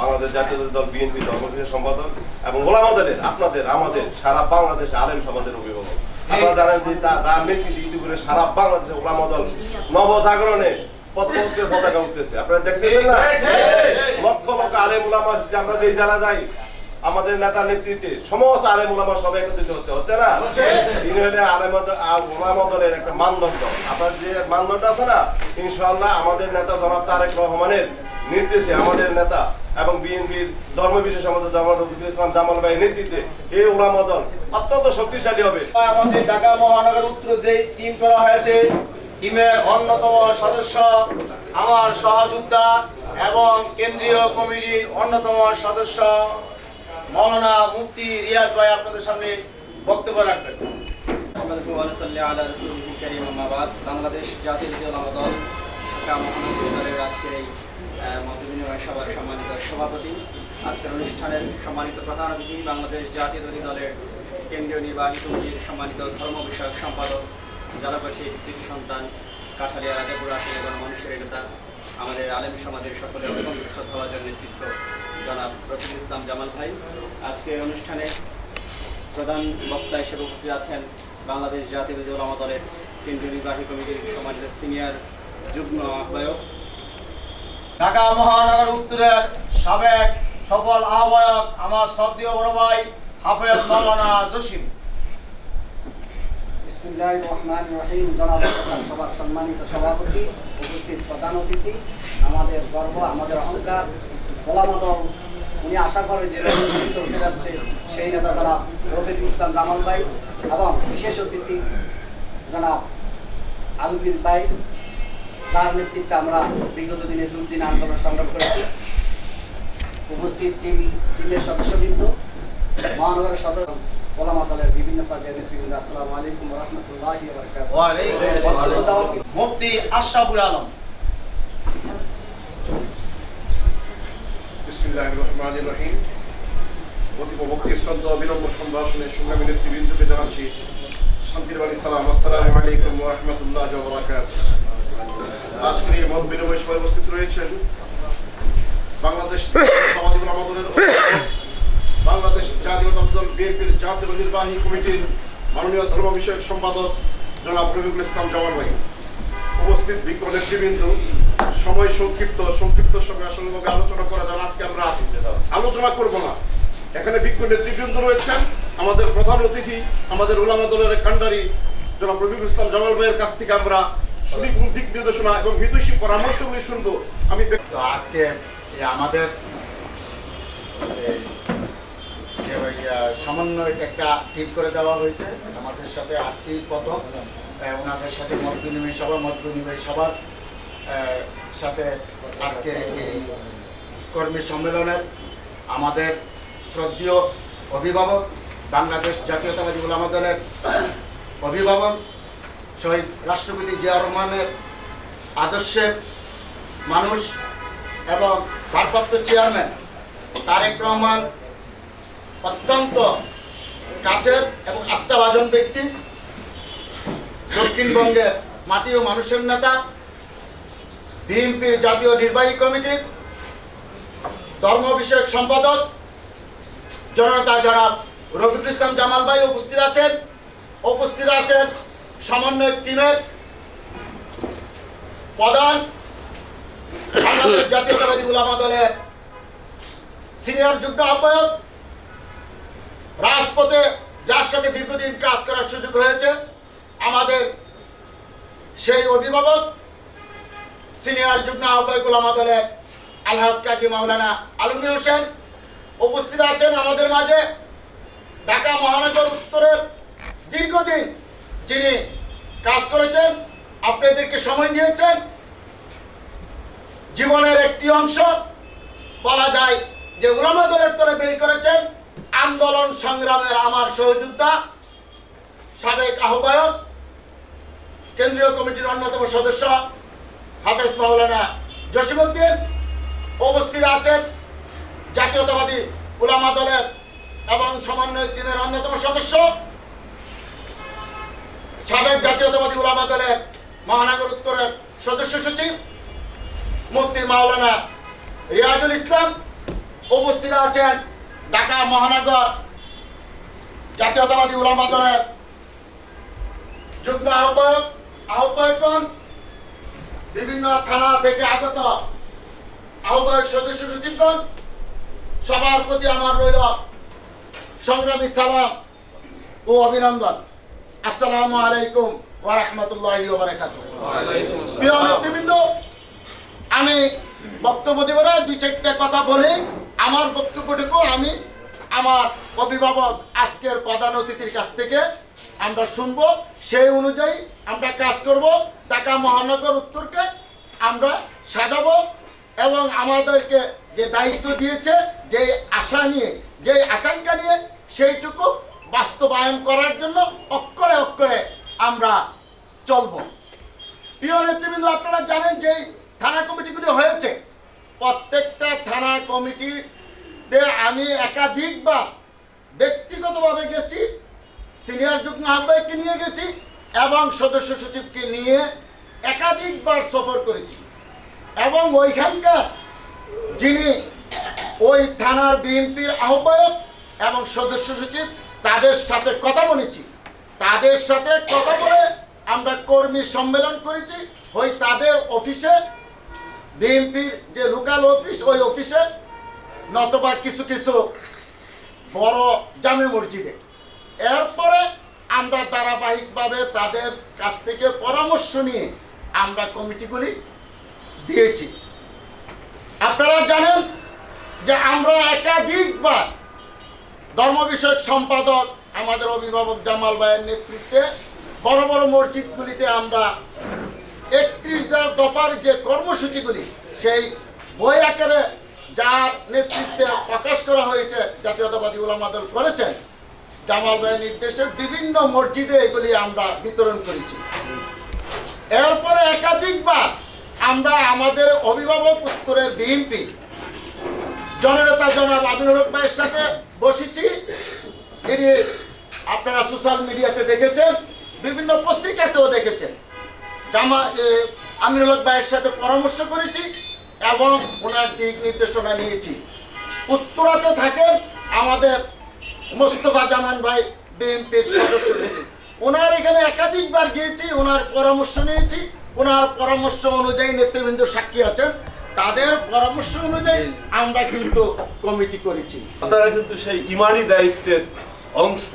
বাংলাদেশ জাতীয় দল বিএনপি ধর্মবিষয় সম্পাদক এবং ওলামাদের আপনাদের আমাদের সারা বাংলাদেশ আলেম সমাজের অভিভাবক। আপনারা জানেন যে তার নেতৃত্বে ইতিপূর্বে সারা বাংলাদেশে ওলামা দল নবজাগরণে পতাকা উঠতেছে। আপনারা দেখতেছেন না? লক্ষ লক্ষ আলেম ওলামা আমরা যেই জেলা যাই আমাদের নেতা নেতৃত্বে সমস্ত আলেম ওলামা সব একত্রিত হচ্ছে। হচ্ছে না? তিনি আলেম ওলামা দলের একটা মানদণ্ড। আপনার যে মানদণ্ড আছে না? ইনশাআল্লাহ আমাদের নেতা জনাব তারেক রহমানের নির্দেশে আমাদের নেতা এবং বিএনপির ধর্ম বিশেষ আমাদের জামাল রফিকুল ইসলাম জামাল ভাইয়ের নেতৃত্বে এই ওলামা দল অত্যন্ত শক্তিশালী হবে। আমাদের ঢাকা মহানগর উত্তর যে টিম করা হয়েছে টিমের অন্যতম সদস্য আমার সহযোদ্ধা এবং কেন্দ্রীয় কমিটির অন্যতম সদস্য মৌলানা মুফতি রিয়াজ ভাই আপনাদের সামনে বক্তব্য রাখবেন। বাংলাদেশ জাতীয় দল ঢাকা মহানগর আজকের এই মতবিনিময় সভার সম্মানিত সভাপতি। আজকের অনুষ্ঠানের সম্মানিত প্রধান অতিথি বাংলাদেশ জাতীয়তাবাদী দলের কেন্দ্রীয় নির্বাহী কমিটির সম্মানিত ধর্ম বিষয়ক সম্পাদক জনপাঠী কৃতি সন্তান, কাঠালিয়া রাজাপুর আসনের গণমানুষের নেতা, আমাদের আলেম সমাজের সকলের অত্যন্ত শ্রদ্ধাভাজন নেতৃত্ব, জনাব রফিকুল ইসলাম জামাল ভাই। আজকের অনুষ্ঠানে প্রধান বক্তা হিসেবে উপস্থিত আছেন বাংলাদেশ জাতীয় দলের কেন্দ্রীয় নির্বাহী কমিটির সমাজের সিনিয়র যুগ্ম আহ্বায়ক ঢাকা মহানগর উত্তরের সাবেক সফল আহ্বায়ক আমার শ্রদ্ধেয় বড় ভাই হাফেজ মৌলানা জসিম। জনাব সম্মানিত সভাপতি, উপস্থিত প্রধান অতিথি, আমাদের গর্ব, আমাদের অহংকার উনি আশা করে যে হতে যাচ্ছে সেই নেতা রফিকুল ইসলাম জামাল ভাই এবং বিশেষ অতিথি জনাব আলমগীর ভাই তার নেতৃত্বে আমরা বিগত দিনে দুদিন আন্দোলন সংগ্রাম করেছি। উপস্থিত টিম টিমের সদস্যবৃন্দ মহানগরের সদর ওলামা দলের বিভিন্ন পর্যায়ের নেতৃবৃন্দ আসসালামু আলাইকুম রহমতুল্লাহি মুফতি আলম। বিসমিল্লাহির রহমানির রহিম। অতীব ভক্তির শ্রদ্ধা বিনম্র সম্ভাষণে সংগ্রামী নেতৃবৃন্দকে জানাচ্ছি শান্তির বাণী সালাম আসসালামু আলাইকুম ওয়া রাহমাতুল্লাহি বারাকাতুহু আমাদের সংক্ষিপ্ত সংক্ষিপ্ত সময় আসলে করা আজকে আমরা আলোচনা করব না। এখানে বিজ্ঞ নেতৃবৃন্দ রয়েছেন, আমাদের প্রধান অতিথি, আমাদের ওলামা দলের কান্ডারি জনাব রবিকুল ইসলাম জামাল ভাইয়ের কাছ থেকে আমরা দিক নির্দেশনা এবং বিদুষী পরামর্শগুলি শুনব। আমি তো আজকে আমাদের সমন্বয় একটা টিম করে দেওয়া হয়েছে। আমাদের সাথে আজকেই প্রথম। ওনাদের সাথে মত বিনিময় সভা, মত বিনিময় সভার সাথে আজকের এই কর্মী সম্মেলনের আমাদের শ্রদ্ধেয় অভিভাবক, বাংলাদেশ জাতীয়তাবাদী ওলামা দলের অভিভাবক শহীদ রাষ্ট্রপতি জিয়া রহমানের আদর্শের মানুষ এবং ভারপ্রাপ্ত চেয়ারম্যান তারেক রহমান অত্যন্ত কাছের এবং আস্থাভাজন ব্যক্তি। দক্ষিণবঙ্গের মাটি ও মানুষের নেতা, বিএনপির জাতীয় নির্বাহী কমিটির ধর্ম বিষয়ক সম্পাদক জনতা যারা রফিকুল ইসলাম জামাল ভাই উপস্থিত আছেন। উপস্থিত আছেন সমন্বয় টিমের প্রধান জাতীয়তাবাদী উলামা দলের সিনিয়র যুগ্ম আহ্বায়ক। রাজপথে যার সাথে দীর্ঘদিন কাজ করার সুযোগ হয়েছে, আমাদের সেই অভিভাবক, সিনিয়র যুগ্ম আহ্বায়ক উলামা দলের আলহাজ কাজী মাওলানা আলমগীর হোসেন উপস্থিত আছেন আমাদের মাঝে। ঢাকা মহানগর উত্তরের দীর্ঘদিন যিনি কাজ করেছেন, আপনাদেরকে সময় দিয়েছেন। জীবনের একটি অংশ বলা যায় যে উলামাদের তলে বের করেছেন। আন্দোলন সংগ্রামের আমার সহযোদ্ধা, সাবেক আহ্বায়ক, কেন্দ্রীয় কমিটির অন্যতম সদস্য হাফেজ মাওলানা জসিমুদ্দিন উপস্থিত আছেন। জাতীয়তাবাদী উলামা দলের এবং সমন্বয় টিমের অন্যতম সদস্য সাবেক জাতীয়তাবাদী উলামা দলের মহানগর উত্তরের সদস্য সচিব মুফতি মাওলানা রিয়াজুল ইসলাম উপস্থিত আছেন ঢাকা মহানগর জাতীয়তাবাদী উলামা দলের যুগ্ম আহ্বায়ক, আহ্বায়কগণ, বিভিন্ন থানা থেকে আগত আহ্বায়ক সদস্য সচিবগণ, সবার প্রতি আমার রইল সংগ্রামী সালাম ও অভিনন্দন। আসসালামু আলাইকুম ওয়া রাহমাতুল্লাহি ওয়া বারাকাতুহু। প্রিয় নেতৃবৃন্দ আমি বক্তব্য দেব না দুই চারটা কথা বলে। আমার বক্তব্যটুকু আমি আমার অভিভাবক আজকের প্রধান অতিথির কাছ থেকে আমরা শুনব। সেই অনুযায়ী আমরা কাজ করব। ঢাকা মহানগর উত্তরকে আমরা সাজাবো এবং আমাদেরকে যে দায়িত্ব দিয়েছে যে আশা নিয়ে যে আকাঙ্ক্ষা নিয়ে সেইটুকু বাস্তবায়ন করার জন্য অক্ষরে অক্ষরে আমরা চলবো। প্রিয় নেতৃবৃন্দ, আপনারা জানেন যে থানা কমিটিগুলি হয়েছে। প্রত্যেকটা থানা কমিটিতে আমি একাধিকবার ব্যক্তিগতভাবে গেছি, সিনিয়র যুগ্ম আহ্বায়ককে নিয়ে গেছি এবং সদস্য সচিবকে নিয়ে একাধিকবার সফর করেছি। এবং ওইখানকার যিনি ওই থানার বিএনপির আহ্বায়ক এবং সদস্য সচিব তাদের সাথে কথা বলেছি। তাদের সাথে কথা বলে আমরা কর্মী সম্মেলন করেছি। ওই তাদের অফিসে, বিএনপির যে লোকাল অফিস, ওই অফিসে, নতবা কিছু কিছু বড় জামে মসজিদে। এরপরে আমরা ধারাবাহিকভাবে তাদের কাছ থেকে পরামর্শ নিয়ে আমরা কমিটিগুলি দিয়েছি। আপনারা জানেন যে আমরা একাধিকবার ধর্ম বিষয়ক সম্পাদক আমাদের অভিভাবক জামাল ভাইয়ের নেতৃত্বে বড় বড় মসজিদগুলিতে আমরা একত্রিশ দফার যে কর্মসূচিগুলি, সেই বই আকারে যার নেতৃত্বে প্রকাশ করা হয়েছে, জাতীয়তাবাদী উলামা দল করেছেন, জামাল ভাইয়ের নির্দেশে বিভিন্ন মসজিদে এগুলি আমরা বিতরণ করেছি। এরপরে একাধিকবার আমরা আমাদের অভিভাবক উত্তরের বিএনপি জননেতা জনাব আমিনুল হক ভাইয়ের সাথে বসেছি। তিনি আপনারা সোশ্যাল মিডিয়াতে দেখেছেন, বিভিন্ন পত্রিকাতেও দেখেছেন। জামা আমিনুল ভাইয়ের সাথে পরামর্শ করেছি এবং ওনার দিক নির্দেশনা নিয়েছি। উত্তরাতে থাকেন আমাদের মোস্তফা জামান ভাই, বিএনপির সদস্য রয়েছে ওনার এখানে একাধিকবার গিয়েছি, ওনার পরামর্শ নিয়েছি। ওনার পরামর্শ অনুযায়ী নেতৃবৃন্দ সাক্ষী আছেন। তাদের পরামর্শ অনুযায়ী আমরা কিন্তু কমিটি করেছি। আপনারা কিন্তু সেই ইমানি দায়িত্বের অংশ।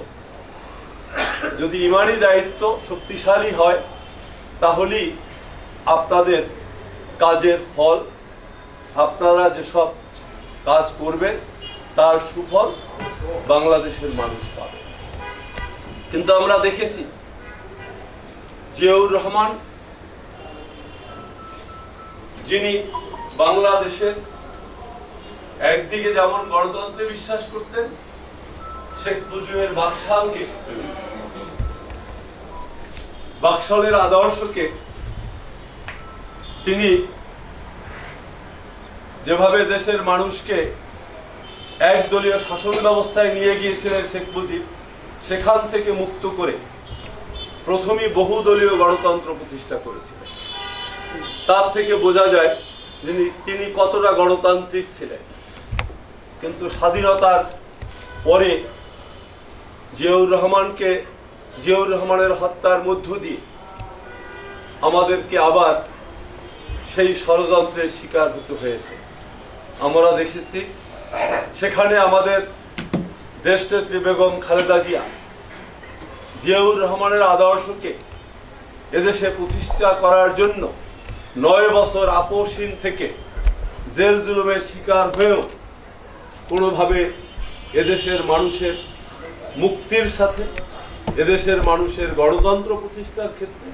যদি ইমানি দায়িত্ব শক্তিশালী হয় তাহলেই আপনাদের কাজের ফল আপনারা যেসব কাজ করবেন তার সুফল বাংলাদেশের মানুষ পাবে। কিন্তু আমরা দেখেছি জিয়াউর রহমান যিনি বাংলাদেশের একদিকে যেমন গণতন্ত্রে বিশ্বাস করতেন, শেখ মুজিবের বাকশালকে, বাকশালের আদর্শকে, তিনি যেভাবে দেশের মানুষকে একদলীয় শাসন ব্যবস্থায় নিয়ে গিয়েছিলেন শেখ মুজিব, সেখান থেকে মুক্ত করে প্রথমেই বহুদলীয় গণতন্ত্র প্রতিষ্ঠা করেছিলেন। তার থেকে বোঝা যায় যিনি, তিনি কতটা গণতান্ত্রিক ছিলেন। কিন্তু স্বাধীনতার পরে জিয়াউর রহমানকে, জিয়াউর রহমানের হত্যার মধ্য দিয়ে আমাদেরকে আবার সেই ষড়যন্ত্রের শিকার হতে হয়েছে। আমরা দেখেছি, সেখানে আমাদের দেশনেত্রী বেগম খালেদা জিয়া জিয়াউর রহমানের আদর্শকে এদেশে প্রতিষ্ঠা করার জন্য নয় বছর আপোষহীন থেকে জেল জুলুমের শিকার হয়েও কোনোভাবে এদেশের মানুষের মুক্তির সাথে এদেশের মানুষের গণতন্ত্র প্রতিষ্ঠার ক্ষেত্রে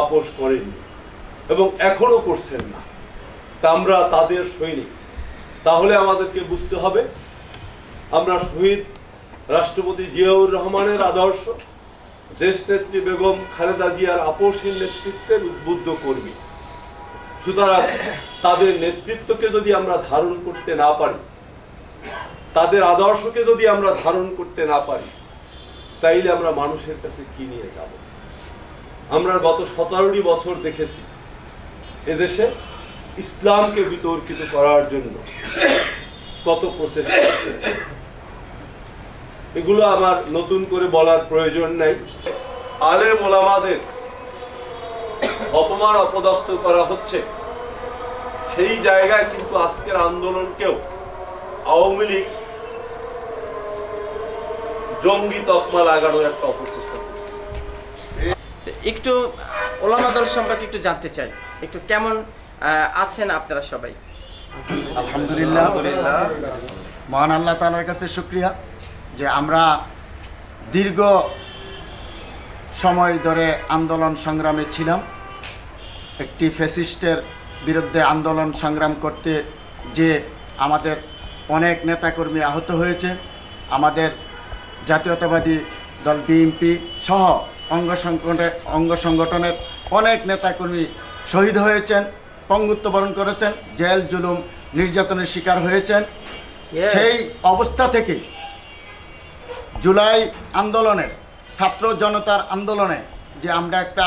আপোষ করেনি এবং এখনও করছেন না। তা আমরা তাদের সৈনিক। তাহলে আমাদেরকে বুঝতে হবে, আমরা শহীদ রাষ্ট্রপতি জিয়াউর রহমানের আদর্শ, দেশনেত্রী বেগম খালেদা জিয়ার আপোষহীন নেতৃত্বের উদ্বুদ্ধ কর্মী। সুতরাং তাদের নেতৃত্বকে যদি আমরা ধারণ করতে না পারি, তাদের আদর্শকে যদি আমরা ধারণ করতে না পারি, তাইলে আমরা মানুষের কাছে কি নিয়ে যাব আমরা গত সতেরোটি বছর দেখেছি, এদেশে ইসলামকে বিতর্কিত করার জন্য কত আছে। এগুলো আমার নতুন করে বলার প্রয়োজন নাই আলেম ওলামাদের অপমান অপদস্থ করা হচ্ছে। সেই জায়গায় কিন্তু আজকের আন্দোলনকেও আওয়ামী লীগ জঙ্গি তকমা লাগানোর একটা অপচেষ্টা একটু ওলামা দল সম্পর্কে একটু জানতে চাই। একটু কেমন আহ, আছেন আপনারা সবাই? আলহামদুলিল্লাহ মহান আল্লাহ তালার কাছে শুক্রিয়া যে আমরা দীর্ঘ সময় ধরে আন্দোলন সংগ্রামে ছিলাম। একটি ফ্যাসিস্টের বিরুদ্ধে আন্দোলন সংগ্রাম করতে যে আমাদের অনেক নেতাকর্মী আহত হয়েছে আমাদের জাতীয়তাবাদী দল বিএনপি সহ অঙ্গ সংগঠনে অঙ্গ সংগঠনের অনেক নেতাকর্মী শহীদ হয়েছেন পঙ্গুত্ব বরণ করেছেন জেল জুলুম নির্যাতনের শিকার হয়েছেন। সেই অবস্থা থেকে জুলাই আন্দোলনের ছাত্র জনতার আন্দোলনে যে আমরা একটা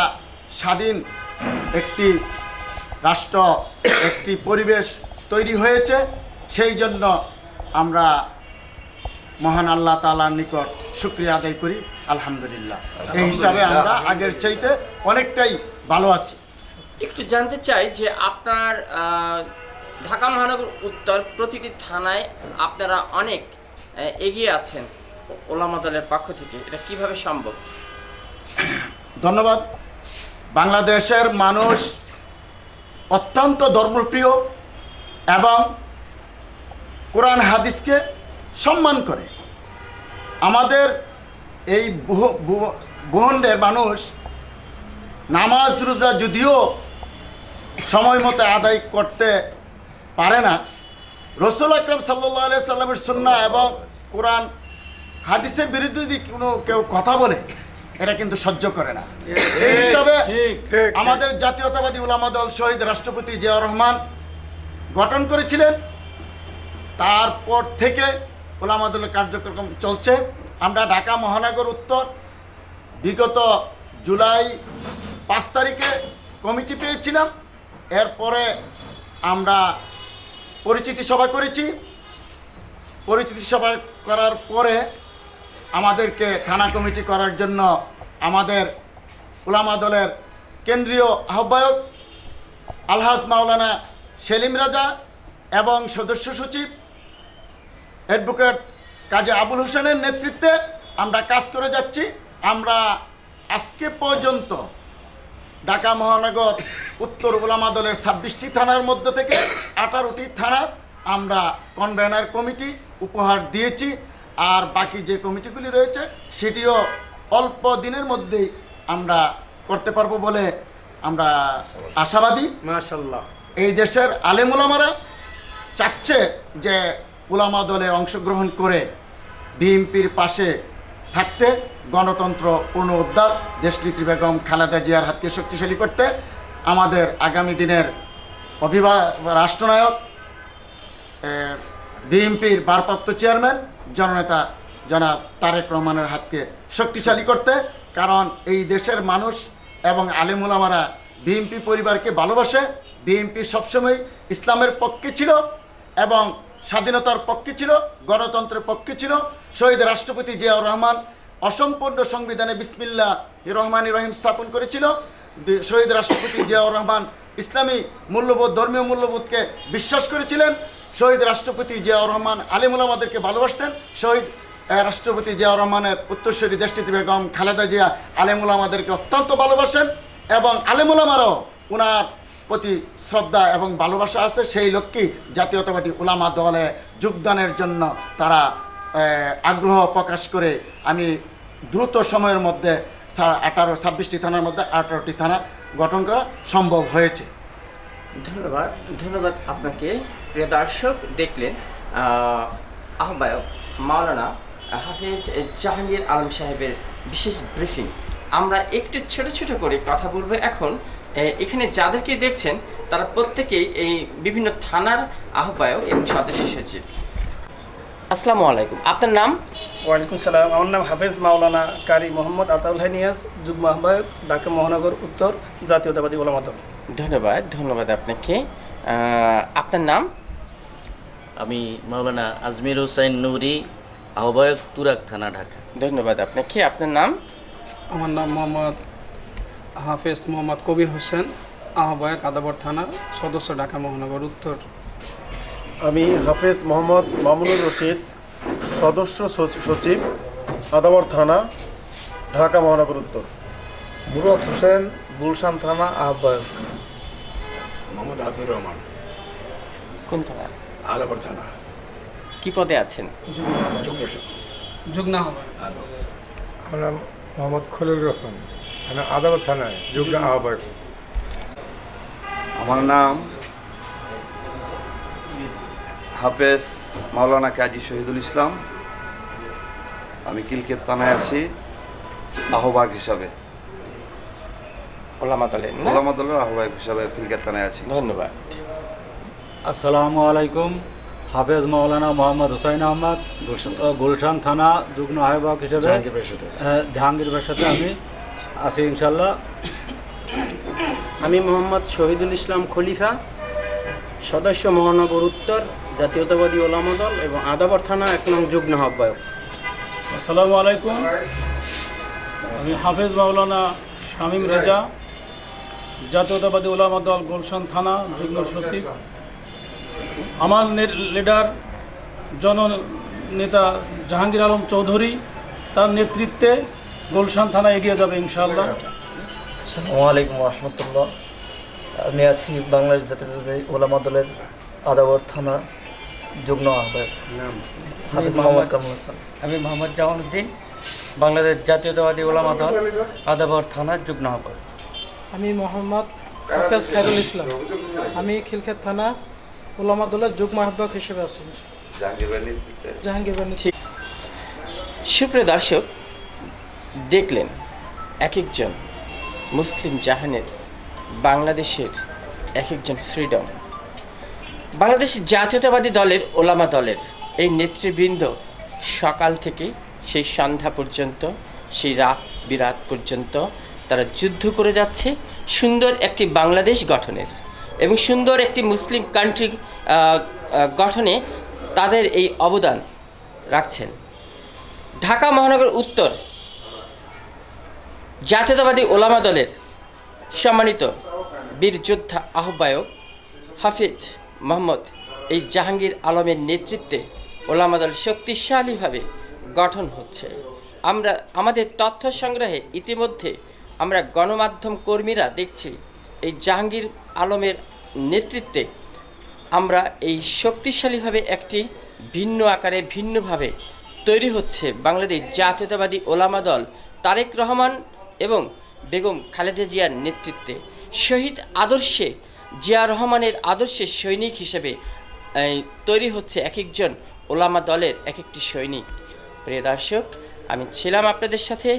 স্বাধীন একটি রাষ্ট্র একটি পরিবেশ তৈরি হয়েছে সেই জন্য আমরা মহান আল্লাহ তালার নিকট শুক্রিয়া আদায় করি আলহামদুলিল্লাহ। এই হিসাবে আমরা আগের চাইতে অনেকটাই ভালো আছি। একটু জানতে চাই যে আপনার ঢাকা মহানগর উত্তর প্রতিটি থানায় আপনারা অনেক এগিয়ে আছেন ওলামা দলের পক্ষ থেকে। এটা কীভাবে সম্ভব? ধন্যবাদ। বাংলাদেশের মানুষ অত্যন্ত ধর্মপ্রিয় এবং কোরআন হাদিসকে সম্মান করে। আমাদের এই ভূখণ্ডের মানুষ নামাজ, রোজা যদিও সময় মতো আদায় করতে পারে না, রসুল আকরম সাল্লাহ সাল্লামের সুন্না এবং কোরআন হাদিসের বিরুদ্ধে যদি কোনো কেউ কথা বলে এটা কিন্তু সহ্য করে না। এই হিসাবে আমাদের জাতীয়তাবাদী উলামা দল শহীদ রাষ্ট্রপতি জিয়া রহমান গঠন করেছিলেন। তারপর থেকে ওলামা দলের কার্যক্রম চলছে। আমরা ঢাকা মহানগর উত্তর বিগত জুলাই পাঁচ তারিখে কমিটি পেয়েছিলাম। এরপরে আমরা পরিচিতি সভা করেছি। পরিচিতি সভা করার পরে আমাদেরকে থানা কমিটি করার জন্য আমাদের উলামা দলের কেন্দ্রীয় আহ্বায়ক আলহাজ মাওলানা সেলিম রাজা এবং সদস্য সচিব অ্যাডভোকেট কাজী আবুল হোসেনের নেতৃত্বে আমরা কাজ করে যাচ্ছি। আমরা আজকে পর্যন্ত ঢাকা মহানগর উত্তর ওলামা দলের ছাব্বিশটি থানার মধ্য থেকে আঠারোটি থানা আমরা কনভেনার কমিটি উপহার দিয়েছি। আর বাকি যে কমিটিগুলি রয়েছে সেটিও অল্প দিনের মধ্যেই আমরা করতে পারব বলে আমরা আশাবাদী। মাশাল্লাহ এই দেশের আলেমুলামারা চাচ্ছে যে উলামা দলে অংশগ্রহণ করে বিএনপির পাশে থাকতে গণতন্ত্র পূর্ণ পুনরুদ্ধার দেশনেত্রী বেগম খালেদা জিয়ার হাতকে শক্তিশালী করতে আমাদের আগামী দিনের অভিভা রাষ্ট্রনায়ক বিএনপির ভারপ্রাপ্ত চেয়ারম্যান জননেতা জনাব তারেক রহমানের হাতকে শক্তিশালী করতে, কারণ এই দেশের মানুষ এবং আলিমুলামারা বিএনপি পরিবারকে ভালোবাসে। বিএনপি সবসময় ইসলামের পক্ষে ছিল এবং স্বাধীনতার পক্ষে ছিল, গণতন্ত্রের পক্ষে ছিল। শহীদ রাষ্ট্রপতি জিয়াউর রহমান অসম্পূর্ণ সংবিধানে বিসমিল্লা রহমান রহিম স্থাপন করেছিল। শহীদ রাষ্ট্রপতি জিয়াউর রহমান ইসলামী মূল্যবোধ, ধর্মীয় মূল্যবোধকে বিশ্বাস করেছিলেন। শহীদ রাষ্ট্রপতি জিয়াউর রহমান আলিমুল আমাদেরকে ভালোবাসতেন। শহীদ রাষ্ট্রপতি জিয়াউর রহমানের উত্তরস্বরী দেশটিতে বেগম খালেদা জিয়া আলেমুল আমাদেরকে অত্যন্ত ভালোবাসেন এবং আলেমুল আমারও ওনার প্রতি শ্রদ্ধা এবং ভালোবাসা আছে। সেই লক্ষ্যেই জাতীয়তাবাদী উলামা দলে যোগদানের জন্য তারা আগ্রহ প্রকাশ করে আমি দ্রুত সময়ের মধ্যে আঠারো, ছাব্বিশটি থানার মধ্যে আঠারোটি থানা গঠন করা সম্ভব হয়েছে। ধন্যবাদ ধন্যবাদ আপনাকে। প্রিয় দর্শক, দেখলেন আহ্বায়ক মাওলানা হাফিজ জাহাঙ্গীর আলম সাহেবের বিশেষ ব্রিফিং আমরা একটু ছোট ছোট করে কথা বলব এখন। এখানে যাদেরকে দেখছেন, তারা প্রত্যেকেই এই বিভিন্ন থানার আহ্বায়ক এবং সদস্য সচিব। আসসালামু আলাইকুম। আপনার নাম? ওয়ালাইকুম সালাম। আমার নাম হাফেজ মাওলানা কারি মোহাম্মদ আতাউল হানিয়াজ যুগ্ম আহ্বায়ক, ঢাকা মহানগর উত্তর জাতীয়তাবাদী ওলামা দল ধন্যবাদ ধন্যবাদ আপনাকে। আপনার নাম? আমি মাওলানা আজমির হোসেন নুরি আহ্বায়ক তুরাক থানা ঢাকা। ধন্যবাদ আপনাকে। আপনার নাম? আমার নাম মোহাম্মদ হাফেজ মোহাম্মদ কবির হোসেন আহ্বায়ক আদাবর থানা সদস্য ঢাকা মহানগর উত্তর। আমি হাফেজ মোহাম্মদ মামুনুর রশিদ সদস্য সচিব আদাবর থানা ঢাকা মহানগর উত্তর। মুরাদ হোসেন গুলশান থানা আহ্বায়ক। মোহাম্মদ আব্দুর রহমান। কোন থানা আলাপর থানা। কি পদে আছেন? যুগ্ন আমার নাম মোহাম্মদ খলিল রহমান। আমি আদাবর থানায় যুগ্ম আহ্বায়ক। আমার নাম হাফেজ মাওলানা কাজী শহীদুল ইসলাম। আমি কিলকেত থানায় আছি আহ্বায়ক হিসাবে। ওলামা দলের ওলামা দলের আহ্বায়ক হিসাবে কিলকেত থানায় আছি। ধন্যবাদ। আসসালামু আলাইকুম। হাফেজ মাওলানা মোহাম্মদ হুসাইন আহমদ গুলশান থানা যুগ্ম আহ্বায়ক হিসেবে জাহাঙ্গীর সাথে আমি আছি ইনশাল্লাহ আমি মোহাম্মদ শহীদুল ইসলাম খলিফা সদস্য মহানগর উত্তর জাতীয়তাবাদী ওলামা দল এবং আদাবর থানা এক নং যুগ্ম আহ্বায়ক। আসসালামু আলাইকুম। আমি হাফেজ মাওলানা শামীম রেজা জাতীয়তাবাদী ওলামা দল গুলশান থানা যুগ্ম সচিব। আমার নে- লিডার জননেতা জাহাঙ্গীর আলম চৌধুরী তার নেতৃত্বে গুলশান থানা এগিয়ে যাবে ইনশাআল্লাহ। আসসালামু আলাইকুম রহমতুল্লাহ আমি আছি বাংলাদেশ জাতীয়তাবাদী ওলামা দলের আদাবর থানা যুগ্ম আহ্বায়ক। হাফিজ মোহাম্মদ কামরুল হাসান। আমি মোহাম্মদ জামালউদ্দিন বাংলাদেশ জাতীয়তাবাদী ওলামা দল আদাবর থানার যুগ্ম আহ্বায়ক। আমি মোহাম্মদ হাফেজ খায়রুল ইসলাম। আমি খিলক্ষেত থানা ওলামা দলের যুগ্ম আহ্বায়ক হিসেবে আছি। জাহাঙ্গীর ভাইয়ের নেতৃত্বে সুপ্রিয় দর্শক, দেখলেন এক একজন মুসলিম জাহানের, বাংলাদেশের এক একজন ফ্রিডম বাংলাদেশ জাতীয়তাবাদী দলের ওলামা দলের এই নেতৃবৃন্দ সকাল থেকে সেই সন্ধ্যা পর্যন্ত, সেই রাত বিরাত পর্যন্ত তারা যুদ্ধ করে যাচ্ছে। সুন্দর একটি বাংলাদেশ গঠনের এবং সুন্দর একটি মুসলিম কান্ট্রি গঠনে তাদের এই অবদান রাখছেন। ঢাকা মহানগর উত্তর জাতীয়তাবাদী ওলামা দলের সম্মানিত বীর যোদ্ধা আহ্বায়ক হাফিজ মোহাম্মদ এই জাহাঙ্গীর আলমের নেতৃত্বে ওলামা দল শক্তিশালীভাবে গঠন হচ্ছে। আমরা আমাদের তথ্য সংগ্রহে ইতিমধ্যে আমরা গণমাধ্যম কর্মীরা দেখছি এই জাহাঙ্গীর আলমের নেতৃত্বে আমরা এই শক্তিশালীভাবে একটি ভিন্ন আকারে, ভিন্নভাবে তৈরি হচ্ছে বাংলাদেশ জাতীয়তাবাদী ওলামা দল তারেক রহমান এবং বেগম খালেদা জিয়ার নেতৃত্বে। শহীদ আদর্শে, জিয়া রহমানের আদর্শের সৈনিক হিসেবে তৈরি হচ্ছে এক একজন ওলামা দলের এক একটি সৈনিক। প্রিয় দর্শক, আমি ছিলাম আপনাদের সাথে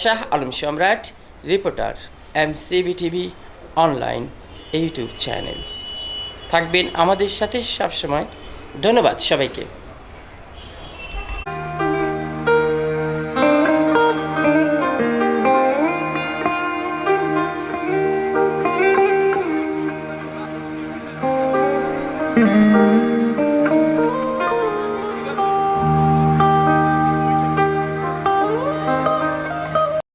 Shah Alam Samrat. Reporter M CB TV online YouTube channel. থাকবেন আমাদের সাথে সবসময়। ধন্যবাদ সবাইকে।